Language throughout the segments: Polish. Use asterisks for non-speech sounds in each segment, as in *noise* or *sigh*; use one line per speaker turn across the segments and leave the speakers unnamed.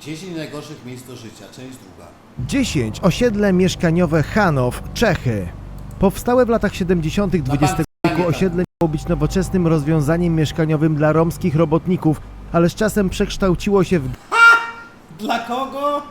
10 najgorszych miejsc do życia, część druga.
10. Osiedle mieszkaniowe Chanow, Czechy. Powstałe w latach 70. XX wieku osiedle miało być nowoczesnym rozwiązaniem mieszkaniowym dla romskich robotników, ale z czasem przekształciło się w
Dla kogo?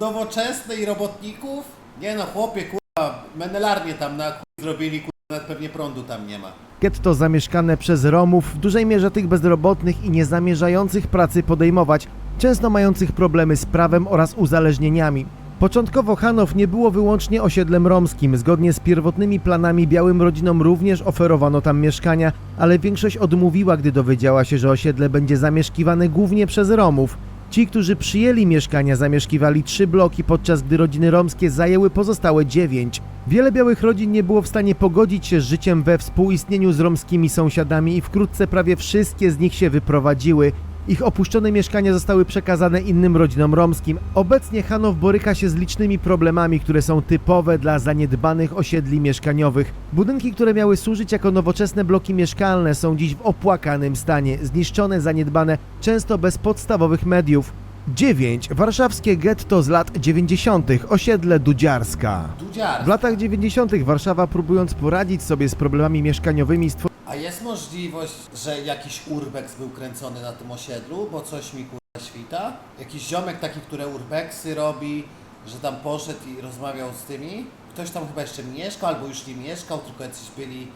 Nowoczesnej robotników? Nie no, chłopie, kurwa, menelarnie tam na chuj zrobili, kurwa, nawet pewnie prądu tam nie ma.
getto zamieszkane przez Romów, w dużej mierze tych bezrobotnych i niezamierzających pracy podejmować, często mających problemy z prawem oraz uzależnieniami. Początkowo Chanow nie było wyłącznie osiedlem romskim. Zgodnie z pierwotnymi planami białym rodzinom również oferowano tam mieszkania, ale większość odmówiła, gdy dowiedziała się, że osiedle będzie zamieszkiwane głównie przez Romów. Ci, którzy przyjęli mieszkania, zamieszkiwali trzy bloki, podczas gdy rodziny romskie zajęły pozostałe dziewięć. Wiele białych rodzin nie było w stanie pogodzić się z życiem we współistnieniu z romskimi sąsiadami i wkrótce prawie wszystkie z nich się wyprowadziły. Ich opuszczone mieszkania zostały przekazane innym rodzinom romskim. Obecnie Hanow boryka się z licznymi problemami, które są typowe dla zaniedbanych osiedli mieszkaniowych. Budynki, które miały służyć jako nowoczesne bloki mieszkalne są dziś w opłakanym stanie, zniszczone, zaniedbane, często bez podstawowych mediów. 9. Warszawskie getto z lat 90. Osiedle Dudziarska.
Dudziar.
W latach 90. Warszawa próbując poradzić sobie z problemami mieszkaniowymi stworzyła
A jest możliwość, że jakiś urbex był kręcony na tym osiedlu, bo coś mi kurwa świta? Jakiś ziomek taki, które urbexy robi, że tam poszedł i rozmawiał z tymi? Ktoś tam chyba jeszcze mieszkał, albo już nie mieszkał, tylko jacyś byli,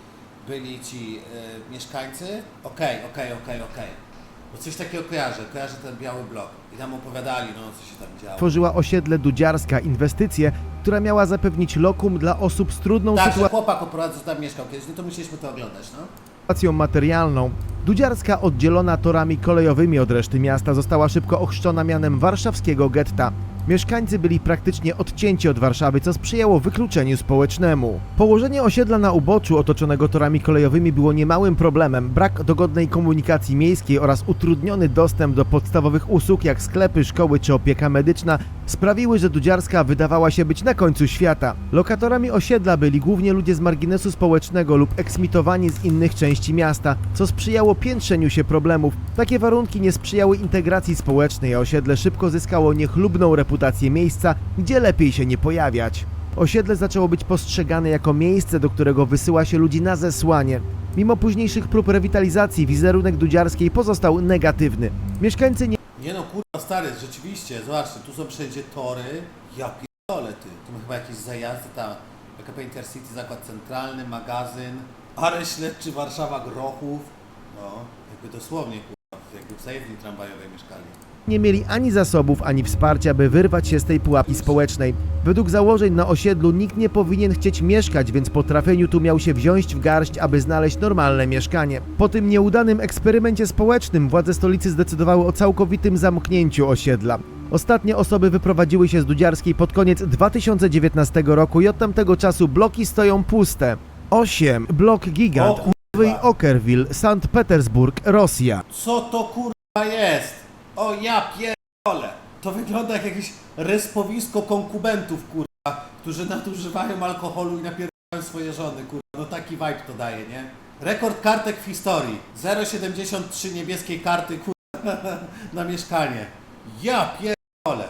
byli ci e, mieszkańcy? Okej, okej, okej, okej. Bo coś takiego kojarzę, kojarzę ten biały blok. I tam opowiadali, no co się tam działo.
tworzyła osiedle Dudziarska, inwestycję, która miała zapewnić lokum dla osób z trudną
Tak, że
sytuacją.
chłopak oprowadził, tam mieszkał kiedyś, no to musieliśmy to oglądać, no.
sytuacją materialną. Dudziarska, oddzielona torami kolejowymi od reszty miasta, została szybko ochrzczona mianem warszawskiego getta. Mieszkańcy byli praktycznie odcięci od Warszawy, co sprzyjało wykluczeniu społecznemu. Położenie osiedla na uboczu otoczonego torami kolejowymi było niemałym problemem. Brak dogodnej komunikacji miejskiej oraz utrudniony dostęp do podstawowych usług jak sklepy, szkoły czy opieka medyczna sprawiły, że Dudziarska wydawała się być na końcu świata. Lokatorami osiedla byli głównie ludzie z marginesu społecznego lub eksmitowani z innych części miasta, co sprzyjało piętrzeniu się problemów. Takie warunki nie sprzyjały integracji społecznej, a osiedle szybko zyskało niechlubną reputację miejsca, gdzie lepiej się nie pojawiać. Osiedle zaczęło być postrzegane jako miejsce, do którego wysyła się ludzi na zesłanie. Mimo późniejszych prób rewitalizacji, wizerunek Dudziarskiej pozostał negatywny. Mieszkańcy nie
Nie no, kurwa stary, rzeczywiście, zobaczcie, tu są wszędzie tory. Ja pierdolę ty, tu chyba jakieś zajazdy, ta PKP Intercity, zakład centralny, magazyn, Aresz Śledczy, Warszawa, Grochów. No, jakby dosłownie, kurwa, zajezdni tramwajowej mieszkali.
nie mieli ani zasobów, ani wsparcia, by wyrwać się z tej pułapki społecznej. Według założeń na osiedlu nikt nie powinien chcieć mieszkać, więc po trafieniu tu miał się wziąć w garść, aby znaleźć normalne mieszkanie. Po tym nieudanym eksperymencie społecznym władze stolicy zdecydowały o całkowitym zamknięciu osiedla. Ostatnie osoby wyprowadziły się z Dudziarskiej pod koniec 2019 roku i od tamtego czasu bloki stoją puste. 8. Blok Gigant,
O
Nowy Okerville, Sankt Petersburg, Rosja.
Co to kurwa jest? O ja pierdolę. To wygląda jak jakieś respowisko konkubentów, kurwa, którzy nadużywają alkoholu i napierdają swoje żony, kurwa. No taki vibe to daje, nie? Rekord kartek w historii. 0,73 niebieskiej karty, kurwa, *laughs* na mieszkanie. Ja pierdolę.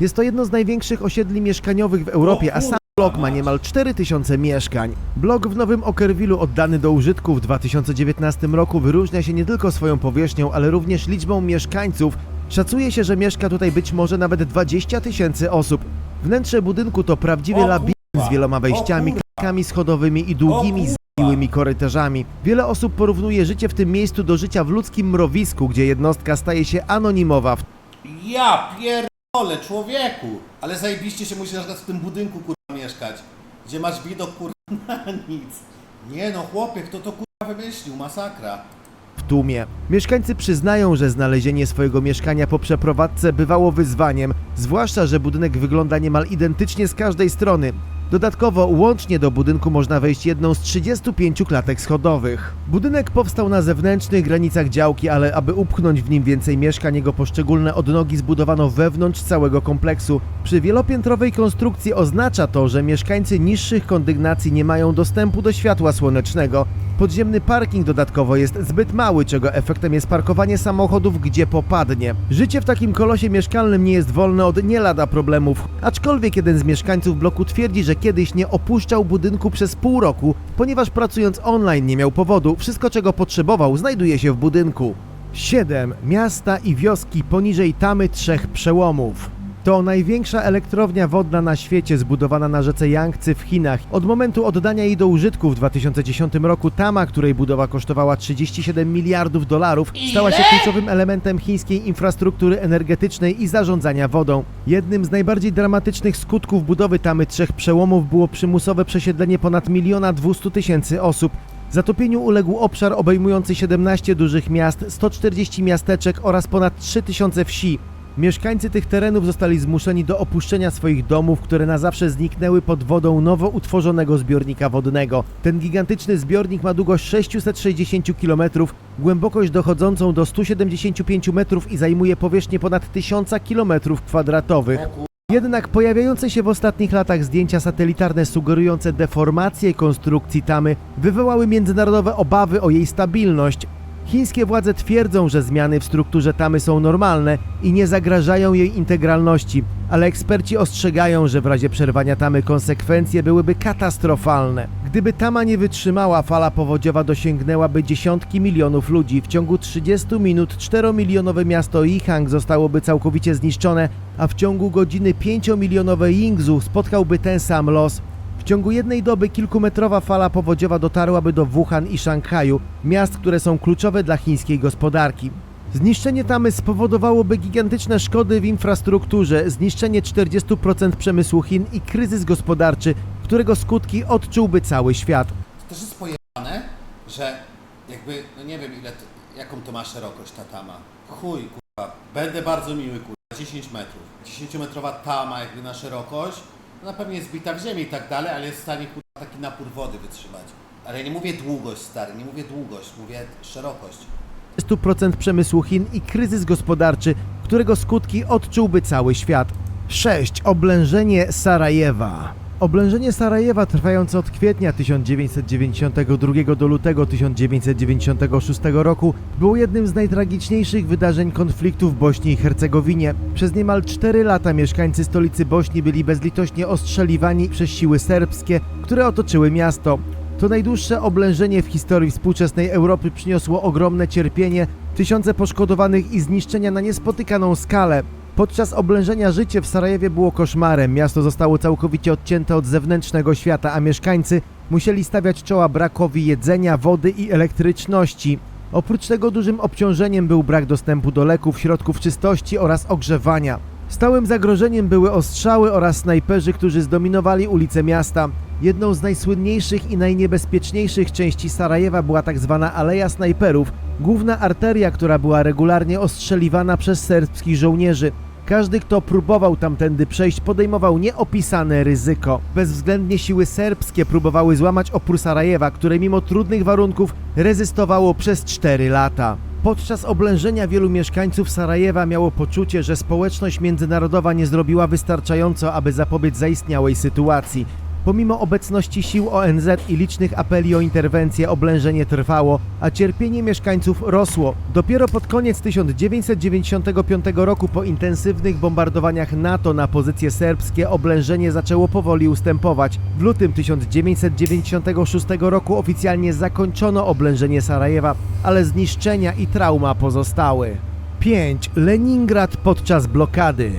Jest to jedno z największych osiedli mieszkaniowych w Europie, a sam
kurwa
blok ma niemal 4000 mieszkań. Blok w Nowym Okerwilu oddany do użytku w 2019 roku wyróżnia się nie tylko swoją powierzchnią, ale również liczbą mieszkańców. Szacuje się, że mieszka tutaj być może nawet 20 tysięcy osób. Wnętrze budynku to prawdziwy labirynt z wieloma wejściami,
kurwa.
klatkami schodowymi i długimi, zgniłymi korytarzami. Wiele osób porównuje życie w tym miejscu do życia w ludzkim mrowisku, gdzie jednostka staje się anonimowa.
Ja pierdolę, człowieku. Ale zajebiście się musisz na przykład w tym budynku, kurwa, mieszkać. Gdzie masz widok, kurwa, *laughs* na nic. Nie no, chłopie, kto to, kurwa, wymyślił? Masakra.
w tłumie. Mieszkańcy przyznają, że znalezienie swojego mieszkania po przeprowadzce bywało wyzwaniem, zwłaszcza, że budynek wygląda niemal identycznie z każdej strony. Dodatkowo łącznie do budynku można wejść jedną z 35 klatek schodowych. Budynek powstał na zewnętrznych granicach działki, ale aby upchnąć w nim więcej mieszkań, jego poszczególne odnogi zbudowano wewnątrz całego kompleksu. Przy wielopiętrowej konstrukcji oznacza to, że mieszkańcy niższych kondygnacji nie mają dostępu do światła słonecznego. Podziemny parking dodatkowo jest zbyt mały, czego efektem jest parkowanie samochodów gdzie popadnie. Życie w takim kolosie mieszkalnym nie jest wolne od nie lada problemów, aczkolwiek jeden z mieszkańców bloku twierdzi, że kiedyś nie opuszczał budynku przez pół roku, ponieważ pracując online nie miał powodu, wszystko czego potrzebował znajduje się w budynku. 7. Miasta i wioski poniżej tamy trzech przełomów. To największa elektrownia wodna na świecie zbudowana na rzece Yangtze w Chinach. Od momentu oddania jej do użytku w 2010 roku Tama, której budowa kosztowała 37 miliardów dolarów, stała się kluczowym elementem chińskiej infrastruktury energetycznej i zarządzania wodą. Jednym z najbardziej dramatycznych skutków budowy Tamy trzech przełomów było przymusowe przesiedlenie ponad miliona 200 tysięcy osób. Zatopieniu uległ obszar obejmujący 17 dużych miast, 140 miasteczek oraz ponad 3000 wsi. Mieszkańcy tych terenów zostali zmuszeni do opuszczenia swoich domów, które na zawsze zniknęły pod wodą nowo utworzonego zbiornika wodnego. Ten gigantyczny zbiornik ma długość 660 km, głębokość dochodzącą do 175 metrów i zajmuje powierzchnię ponad 1000 km kwadratowych. Jednak pojawiające się w ostatnich latach zdjęcia satelitarne sugerujące deformację konstrukcji tamy wywołały międzynarodowe obawy o jej stabilność. Chińskie władze twierdzą, że zmiany w strukturze tamy są normalne i nie zagrażają jej integralności, ale eksperci ostrzegają, że w razie przerwania tamy konsekwencje byłyby katastrofalne. Gdyby tama nie wytrzymała, fala powodziowa dosięgnęłaby dziesiątki milionów ludzi. W ciągu 30 minut 4-milionowe miasto Yihang zostałoby całkowicie zniszczone, a w ciągu godziny 5-milionowe Yingzhou spotkałby ten sam los. W ciągu jednej doby kilkumetrowa fala powodziowa dotarłaby do Wuhan i Szanghaju, miast, które są kluczowe dla chińskiej gospodarki. Zniszczenie tamy spowodowałoby gigantyczne szkody w infrastrukturze, zniszczenie 40% przemysłu Chin i kryzys gospodarczy, którego skutki odczułby cały świat.
To też jest pojebane, że jakby, no nie wiem ile, jaką to ma szerokość ta tama. Chuj, kurwa, będę bardzo miły, kurwa, 10 metrów. 10-metrowa tama jakby na szerokość, ona pewnie jest bita w ziemi i tak dalej, ale jest w stanie, kurwa, taki napór wody wytrzymać. Ale ja nie mówię długość, stary, nie mówię długość, mówię szerokość.
40% przemysłu Chin i kryzys gospodarczy, którego skutki odczułby cały świat. 6. Oblężenie Sarajewa. Oblężenie Sarajewa trwające od kwietnia 1992 do lutego 1996 roku było jednym z najtragiczniejszych wydarzeń konfliktu w Bośni i Hercegowinie. Przez niemal 4 lata mieszkańcy stolicy Bośni byli bezlitośnie ostrzeliwani przez siły serbskie, które otoczyły miasto. To najdłuższe oblężenie w historii współczesnej Europy przyniosło ogromne cierpienie, tysiące poszkodowanych i zniszczenia na niespotykaną skalę. Podczas oblężenia życie w Sarajewie było koszmarem. Miasto zostało całkowicie odcięte od zewnętrznego świata, a mieszkańcy musieli stawiać czoła brakowi jedzenia, wody i elektryczności. Oprócz tego dużym obciążeniem był brak dostępu do leków, środków czystości oraz ogrzewania. Stałym zagrożeniem były ostrzały oraz snajperzy, którzy zdominowali ulice miasta. Jedną z najsłynniejszych i najniebezpieczniejszych części Sarajewa była tak zwana Aleja Snajperów, główna arteria, która była regularnie ostrzeliwana przez serbskich żołnierzy. Każdy, kto próbował tamtędy przejść, podejmował nieopisane ryzyko. Bezwzględnie siły serbskie próbowały złamać opór Sarajewa, które mimo trudnych warunków rezystowało przez 4 lata. Podczas oblężenia wielu mieszkańców Sarajewa miało poczucie, że społeczność międzynarodowa nie zrobiła wystarczająco, aby zapobiec zaistniałej sytuacji. Pomimo obecności sił ONZ i licznych apeli o interwencję, oblężenie trwało, a cierpienie mieszkańców rosło. Dopiero pod koniec 1995 roku, po intensywnych bombardowaniach NATO na pozycje serbskie, oblężenie zaczęło powoli ustępować. W lutym 1996 roku oficjalnie zakończono oblężenie Sarajewa, ale zniszczenia i trauma pozostały. 5. Leningrad podczas blokady.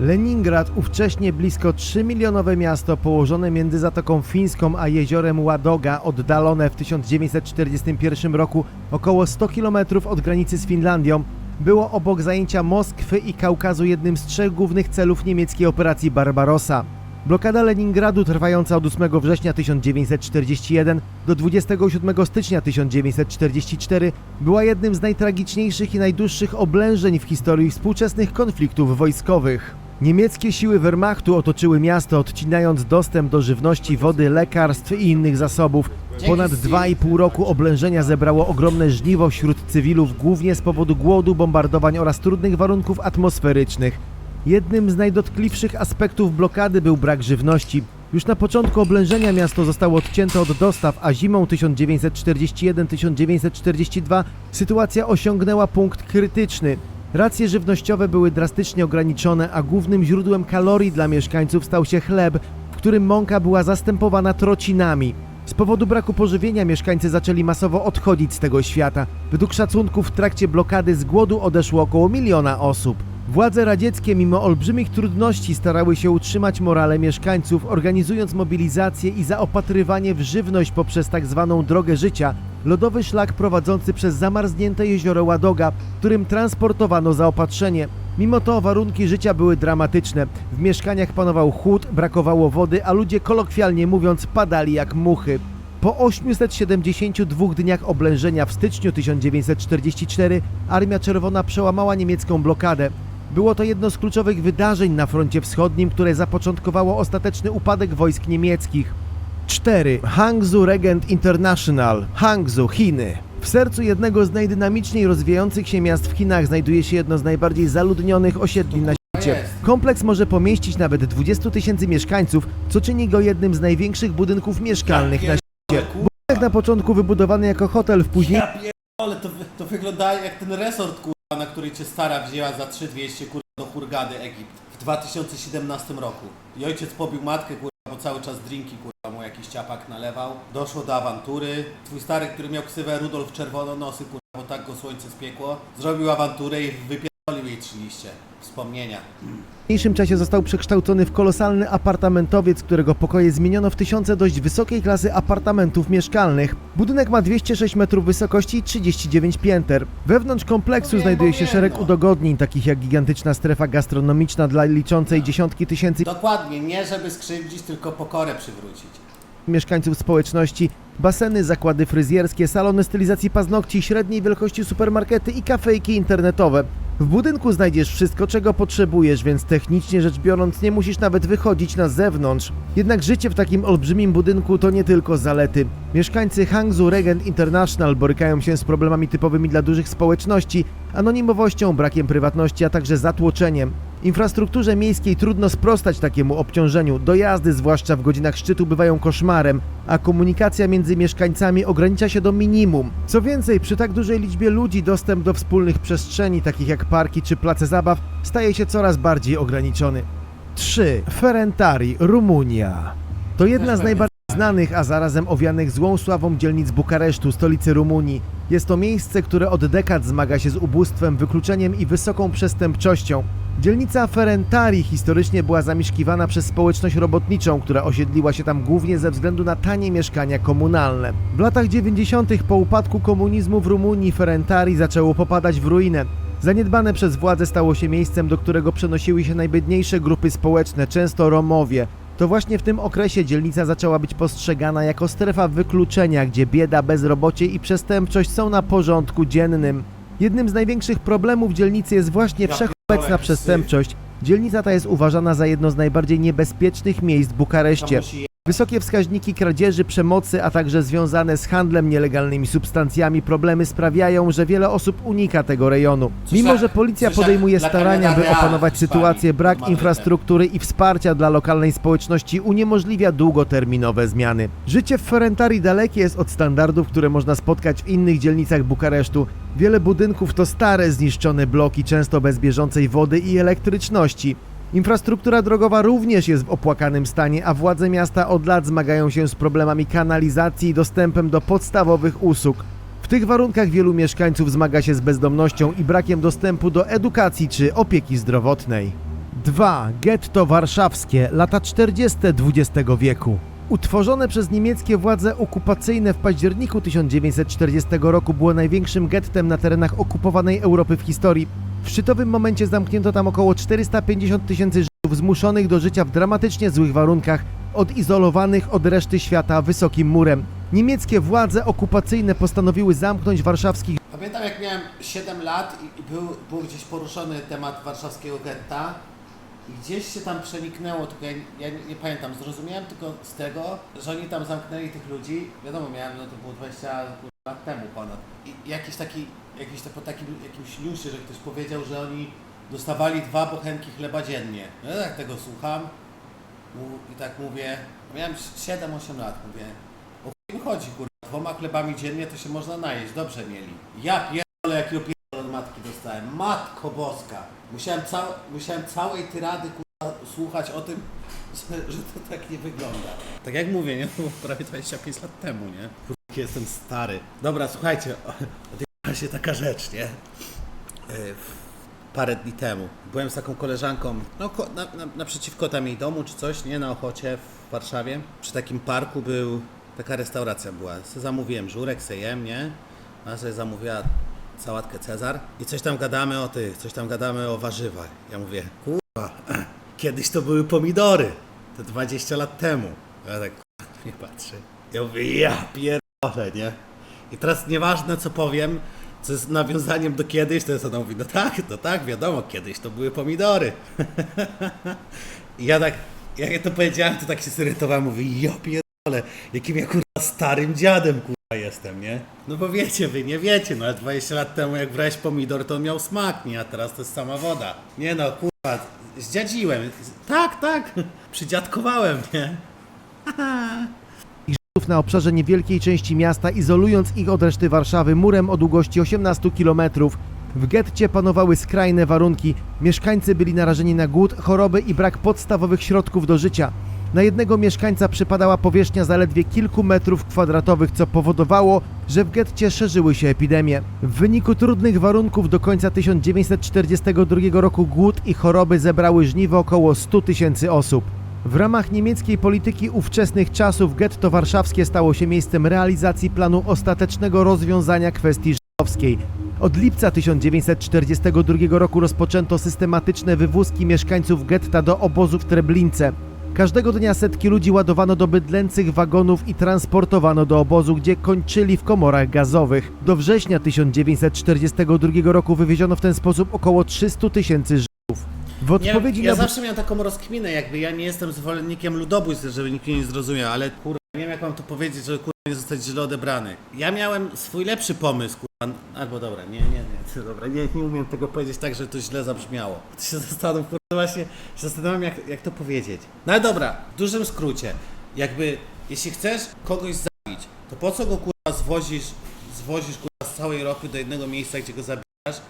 Leningrad, ówcześnie blisko 3-milionowe miasto położone między Zatoką Fińską a jeziorem Ładoga, oddalone w 1941 roku około 100 km od granicy z Finlandią, było obok zajęcia Moskwy i Kaukazu jednym z trzech głównych celów niemieckiej operacji Barbarossa. Blokada Leningradu trwająca od 8 września 1941 do 27 stycznia 1944 była jednym z najtragiczniejszych i najdłuższych oblężeń w historii współczesnych konfliktów wojskowych. Niemieckie siły Wehrmachtu otoczyły miasto, odcinając dostęp do żywności, wody, lekarstw i innych zasobów. Ponad 2,5 roku oblężenia zebrało ogromne żniwo wśród cywilów, głównie z powodu głodu, bombardowań oraz trudnych warunków atmosferycznych. Jednym z najdotkliwszych aspektów blokady był brak żywności. Już na początku oblężenia miasto zostało odcięte od dostaw, a zimą 1941-1942 sytuacja osiągnęła punkt krytyczny. Racje żywnościowe były drastycznie ograniczone, a głównym źródłem kalorii dla mieszkańców stał się chleb, w którym mąka była zastępowana trocinami. Z powodu braku pożywienia mieszkańcy zaczęli masowo odchodzić z tego świata. Według szacunków w trakcie blokady z głodu odeszło około miliona osób. Władze radzieckie mimo olbrzymich trudności starały się utrzymać morale mieszkańców, organizując mobilizację i zaopatrywanie w żywność poprzez tak zwaną drogę życia, lodowy szlak prowadzący przez zamarznięte jezioro Ładoga, którym transportowano zaopatrzenie. Mimo to warunki życia były dramatyczne. W mieszkaniach panował chłód, brakowało wody, a ludzie kolokwialnie mówiąc padali jak muchy. Po 872 dniach oblężenia w styczniu 1944 Armia Czerwona przełamała niemiecką blokadę. Było to jedno z kluczowych wydarzeń na froncie wschodnim, które zapoczątkowało ostateczny upadek wojsk niemieckich. 4. Hangzhou Regent International, Hangzhou, Chiny. W sercu jednego z najdynamiczniej rozwijających się miast w Chinach znajduje się jedno z najbardziej zaludnionych osiedli na świecie. Kompleks może pomieścić nawet 20 tysięcy mieszkańców, co czyni go jednym z największych budynków mieszkalnych na świecie.
Kur-
Budynek na początku wybudowany jako hotel w później
pierdolę, to, to wygląda jak ten resort kurwa, na który cię stara wzięła za 3200 kurwa do Hurgady Egipt w 2017 roku. I ojciec pobił matkę kurwa, bo cały czas drinki kurwa mu jakiś ciapak nalewał. Doszło do awantury. Twój stary, który miał ksywę Rudolf Czerwononosy kurwa, bo tak go słońce spiekło, zrobił awanturę i wypierdolił Wspomnienia.
mniejszym czasie został przekształcony w kolosalny apartamentowiec, którego pokoje zmieniono w tysiące dość wysokiej klasy apartamentów mieszkalnych. Budynek ma 206 metrów wysokości i 39 pięter. Wewnątrz kompleksu
No
znajduje się szereg
no.
udogodnień, takich jak gigantyczna strefa gastronomiczna dla liczącej dziesiątki tysięcy
Dokładnie, nie żeby skrzywdzić, tylko pokorę przywrócić.
mieszkańców społeczności, baseny, zakłady fryzjerskie, salony stylizacji paznokci, średniej wielkości supermarkety i kafejki internetowe. W budynku znajdziesz wszystko, czego potrzebujesz, więc technicznie rzecz biorąc nie musisz nawet wychodzić na zewnątrz. Jednak życie w takim olbrzymim budynku to nie tylko zalety. Mieszkańcy Hangzhou Regent International borykają się z problemami typowymi dla dużych społeczności, anonimowością, brakiem prywatności, a także zatłoczeniem. Infrastrukturze miejskiej trudno sprostać takiemu obciążeniu. Dojazdy, zwłaszcza w godzinach szczytu, bywają koszmarem, a komunikacja między mieszkańcami ogranicza się do minimum. Co więcej, przy tak dużej liczbie ludzi dostęp do wspólnych przestrzeni, takich jak parki czy place zabaw, staje się coraz bardziej ograniczony. 3. Ferentari, Rumunia. To jedna z najbardziej znanych, a zarazem owianych złą sławą dzielnic Bukaresztu, stolicy Rumunii. Jest to miejsce, które od dekad zmaga się z ubóstwem, wykluczeniem i wysoką przestępczością. Dzielnica Ferentari historycznie była zamieszkiwana przez społeczność robotniczą, która osiedliła się tam głównie ze względu na tanie mieszkania komunalne. W latach 90. po upadku komunizmu w Rumunii Ferentari zaczęło popadać w ruinę. Zaniedbane przez władze stało się miejscem, do którego przenosiły się najbiedniejsze grupy społeczne, często Romowie. To właśnie w tym okresie dzielnica zaczęła być postrzegana jako strefa wykluczenia, gdzie bieda, bezrobocie i przestępczość są na porządku dziennym. Jednym z największych problemów dzielnicy jest właśnie
Ja pierdolę,
przestępczość. Dzielnica ta jest uważana za jedno z najbardziej niebezpiecznych miejsc w Bukareszcie. Wysokie wskaźniki kradzieży, przemocy, a także związane z handlem nielegalnymi substancjami problemy sprawiają, że wiele osób unika tego rejonu. Mimo, że policja podejmuje starania, by opanować sytuację, brak infrastruktury i wsparcia dla lokalnej społeczności uniemożliwia długoterminowe zmiany. Życie w Ferentari dalekie jest od standardów, które można spotkać w innych dzielnicach Bukaresztu. Wiele budynków to stare, zniszczone bloki, często bez bieżącej wody i elektryczności. Infrastruktura drogowa również jest w opłakanym stanie, a władze miasta od lat zmagają się z problemami kanalizacji i dostępem do podstawowych usług. W tych warunkach wielu mieszkańców zmaga się z bezdomnością i brakiem dostępu do edukacji czy opieki zdrowotnej. 2. Getto warszawskie, lata 40. XX wieku. Utworzone przez niemieckie władze okupacyjne w październiku 1940 roku było największym gettem na terenach okupowanej Europy w historii. W szczytowym momencie zamknięto tam około 450 tysięcy Żydów zmuszonych do życia w dramatycznie złych warunkach, odizolowanych od reszty świata wysokim murem. Niemieckie władze okupacyjne postanowiły zamknąć warszawskich
Pamiętam jak miałem 7 lat i, był, był gdzieś poruszony temat warszawskiego getta i gdzieś się tam przeniknęło, tylko ja, ja nie, nie pamiętam, zrozumiałem tylko z tego, że oni tam zamknęli tych ludzi, wiadomo miałem, no to było 20 lat temu ponad i jakiś taki, jakiś to po takim jakimś newsie, że ktoś powiedział, że oni dostawali dwa bochenki chleba dziennie. No ja tak tego słucham, I tak mówię, miałem 7-8 lat, mówię, o chuj chodzi, kurwa, dwoma chlebami dziennie to się można najeść, dobrze mieli. Ja pierdolę, jaki opierdol od matki dostałem, matko boska. Musiałem, cał, musiałem całej tyrady, kurwa, słuchać o tym, *laughs* że, że to tak nie wygląda. Tak jak mówię, nie? Było prawie 25 lat temu, nie? Jestem stary. Dobra, słuchajcie, odjechała się taka rzecz, nie? E, parę dni temu. Byłem z taką koleżanką, no na, na, naprzeciwko tam jej domu czy coś, nie, na Ochocie w Warszawie. Przy takim parku był, taka restauracja była. Se zamówiłem żurek, se jem, nie? Ona sobie zamówiła sałatkę Cezar i coś tam gadamy o tych, coś tam gadamy o warzywach. Ja mówię, kurwa, *clears throat* kiedyś to były pomidory, te 20 lat temu. Ja tak kurwa, nie patrzę. Ja mówię, ja pierdolę, nie? I teraz nieważne co powiem, co jest nawiązaniem do kiedyś, to jest ona mówi, no tak, no tak, wiadomo, kiedyś to były pomidory. *laughs* I ja tak, jak ja to powiedziałem, to tak się zirytowałem, mówię, ja pierdolę, jakim ja kurwa starym dziadem kurwa jestem, nie? No bo wiecie wy, nie wiecie, no ale 20 lat temu jak brałeś pomidor, to on miał smak, nie? A teraz to jest sama woda. Nie no, kurwa, zdziadziłem. Tak, tak, *laughs* przydziadkowałem, nie? *laughs*
Na obszarze niewielkiej części miasta, izolując ich od reszty Warszawy murem o długości 18 km. W getcie panowały skrajne warunki. Mieszkańcy byli narażeni na głód, choroby i brak podstawowych środków do życia. Na jednego mieszkańca przypadała powierzchnia zaledwie kilku metrów kwadratowych, co powodowało, że w getcie szerzyły się epidemie. W wyniku trudnych warunków do końca 1942 roku głód i choroby zebrały żniwo około 100 tysięcy osób. W ramach niemieckiej polityki ówczesnych czasów getto warszawskie stało się miejscem realizacji planu ostatecznego rozwiązania kwestii żydowskiej. Od lipca 1942 roku rozpoczęto systematyczne wywózki mieszkańców getta do obozów w Treblince. Każdego dnia setki ludzi ładowano do bydlęcych wagonów i transportowano do obozu, gdzie kończyli w komorach gazowych. Do września 1942 roku wywieziono w ten sposób około 300 tysięcy Żydów. W
Nie,
odpowiedzi
ja
na
zawsze miałem taką rozkminę, jakby ja nie jestem zwolennikiem ludobójstw, żeby nikt mnie nie zrozumiał, ale kurwa, nie wiem jak mam to powiedzieć, żeby kurwa nie zostać źle odebrany. Ja miałem swój lepszy pomysł, kurwa, albo dobra, nie, nie, nie, *laughs* dobra, nie, nie umiem tego powiedzieć tak, że to źle zabrzmiało. To się zastanów, kurwa, właśnie się zastanawiam jak, jak to powiedzieć. No ale dobra, w dużym skrócie, jakby, jeśli chcesz kogoś zabić, to po co go kurwa zwozisz, zwozisz kurwa z całej Europy do jednego miejsca, gdzie go zabijasz,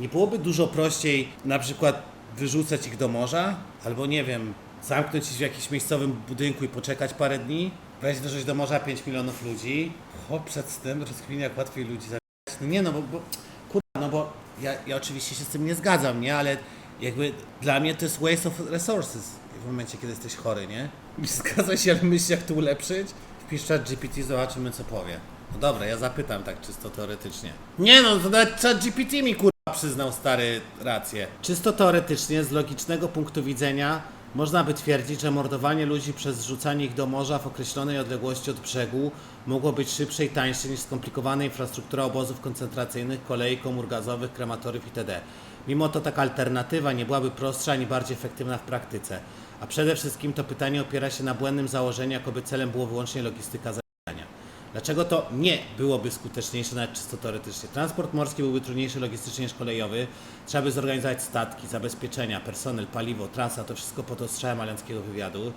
nie byłoby dużo prościej na przykład wyrzucać ich do morza? Albo nie wiem, zamknąć ich w jakimś miejscowym budynku i poczekać parę dni? Weź wyrzucić do morza 5 milionów ludzi? Chłop przed tym rozkminia jak łatwiej ludzi zabijać. No nie no, bo, bo kurwa, no bo ja, ja oczywiście się z tym nie zgadzam, nie? Ale jakby dla mnie to jest waste of resources w momencie, kiedy jesteś chory, nie? *laughs* Zgadzaj się, ale myślisz jak to ulepszyć? Wpisz chat GPT, zobaczymy co powie. No dobra, ja zapytam tak czysto teoretycznie. Nie no, to nawet chat GPT mi kurwa przyznał stary rację. Czysto teoretycznie, z logicznego punktu widzenia, można by twierdzić, że mordowanie ludzi przez zrzucanie ich do morza w określonej odległości od brzegu mogło być szybsze i tańsze niż skomplikowana infrastruktura obozów koncentracyjnych, kolei, komór gazowych, krematoriów itd. Mimo to taka alternatywa nie byłaby prostsza ani bardziej efektywna w praktyce. A przede wszystkim to pytanie opiera się na błędnym założeniu, jakoby celem było wyłącznie logistyka zabijania. Dlaczego to nie byłoby skuteczniejsze, nawet czysto teoretycznie? Transport morski byłby trudniejszy logistycznie niż kolejowy. Trzeba by zorganizować statki, zabezpieczenia, personel, paliwo, trasa, to wszystko pod ostrzałem alianckiego wywiadu.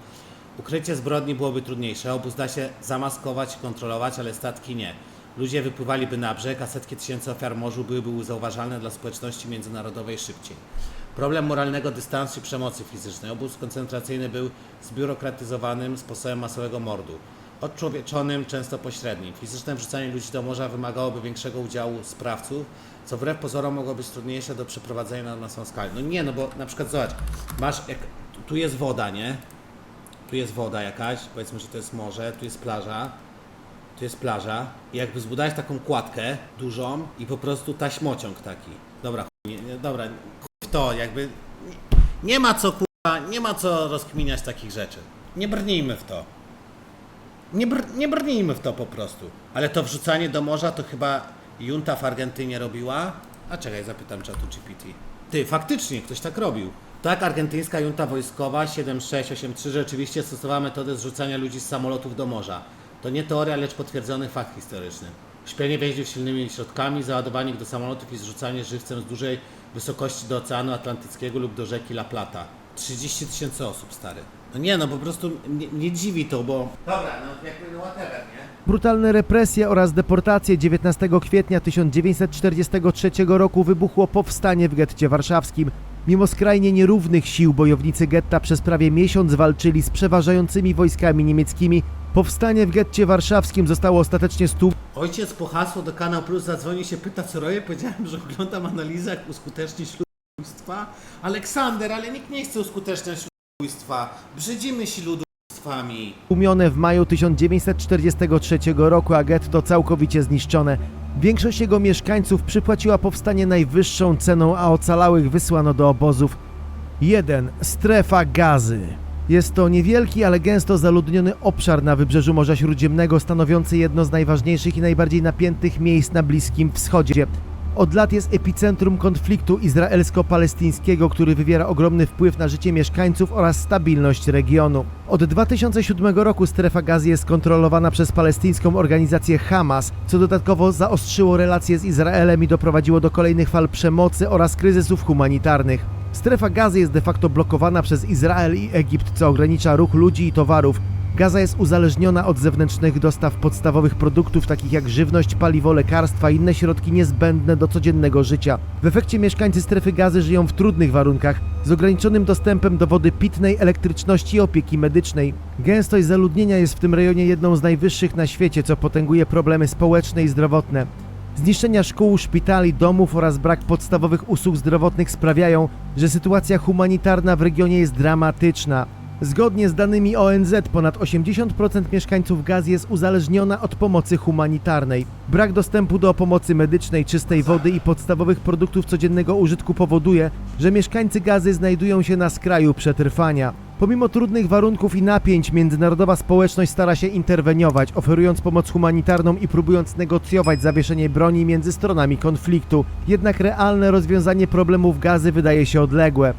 Ukrycie zbrodni byłoby trudniejsze. Obóz da się zamaskować kontrolować, ale statki nie. Ludzie wypływaliby na brzeg, a setki tysięcy ofiar morzu byłyby zauważalne dla społeczności międzynarodowej szybciej. Problem moralnego dystansu i przemocy fizycznej. Obóz koncentracyjny był zbiurokratyzowanym sposobem masowego mordu. Odczłowieczonym, często pośrednim. Fizyczne wrzucanie ludzi do morza wymagałoby większego udziału sprawców, co wbrew pozorom mogło być trudniejsze do przeprowadzenia na masową skalę. No nie, no bo na przykład zobacz, masz, jak, tu jest woda, nie? Tu jest woda jakaś, powiedzmy, że to jest morze, tu jest plaża, tu jest plaża i jakby zbudować taką kładkę dużą i po prostu taśmociąg taki. Dobra, nie, nie, dobra, w to, jakby nie, nie ma co kurwa, nie ma co rozkminiać takich rzeczy. Nie brnijmy w to. Nie, br nie brnijmy w to po prostu. Ale to wrzucanie do morza to chyba junta w Argentynie robiła? A czekaj, zapytam czatu GPT. Ty, faktycznie, ktoś tak robił. Tak, argentyńska junta wojskowa 7683 rzeczywiście stosowała metodę zrzucania ludzi z samolotów do morza. To nie teoria, lecz potwierdzony fakt historyczny. Śpienie więźniów silnymi środkami, załadowanie ich do samolotów i zrzucanie żywcem z dużej wysokości do Oceanu Atlantyckiego lub do rzeki La Plata. 30 tysięcy osób, stary. No nie, no po prostu nie, nie dziwi to, bo... Dobra, no jakby no whatever, nie?
Brutalne represje oraz deportacje 19 kwietnia 1943 roku wybuchło powstanie w getcie warszawskim. Mimo skrajnie nierównych sił bojownicy getta przez prawie miesiąc walczyli z przeważającymi wojskami niemieckimi. Powstanie w getcie warszawskim zostało ostatecznie stu
Ojciec po hasło do Kanał Plus zadzwoni się, pyta co robię. Powiedziałem, że oglądam analizę, jak uskutecznić ludobójstwa. Aleksander, ale nikt nie chce uskuteczniać ludobójstwa. Brzydzimy się ludobójstwami.
Tłumione w maju 1943 roku, a getto całkowicie zniszczone. Większość jego mieszkańców przypłaciła powstanie najwyższą ceną, a ocalałych wysłano do obozów. 1. Strefa gazy. Jest to niewielki, ale gęsto zaludniony obszar na wybrzeżu Morza Śródziemnego, stanowiący jedno z najważniejszych i najbardziej napiętych miejsc na Bliskim Wschodzie. Od lat jest epicentrum konfliktu izraelsko-palestyńskiego, który wywiera ogromny wpływ na życie mieszkańców oraz stabilność regionu. Od 2007 roku strefa gazy jest kontrolowana przez palestyńską organizację Hamas, co dodatkowo zaostrzyło relacje z Izraelem i doprowadziło do kolejnych fal przemocy oraz kryzysów humanitarnych. Strefa gazy jest de facto blokowana przez Izrael i Egipt, co ogranicza ruch ludzi i towarów. Gaza jest uzależniona od zewnętrznych dostaw podstawowych produktów takich jak żywność, paliwo, lekarstwa i inne środki niezbędne do codziennego życia. W efekcie mieszkańcy strefy gazy żyją w trudnych warunkach, z ograniczonym dostępem do wody pitnej, elektryczności i opieki medycznej. Gęstość zaludnienia jest w tym rejonie jedną z najwyższych na świecie, co potęguje problemy społeczne i zdrowotne. Zniszczenia szkół, szpitali, domów oraz brak podstawowych usług zdrowotnych sprawiają, że sytuacja humanitarna w regionie jest dramatyczna. Zgodnie z danymi ONZ ponad 80% mieszkańców Gazy jest uzależniona od pomocy humanitarnej. Brak dostępu do pomocy medycznej, czystej wody i podstawowych produktów codziennego użytku powoduje, że mieszkańcy Gazy znajdują się na skraju przetrwania. Pomimo trudnych warunków i napięć, międzynarodowa społeczność stara się interweniować, oferując pomoc humanitarną i próbując negocjować zawieszenie broni między stronami konfliktu. Jednak realne rozwiązanie problemów gazy wydaje się odległe.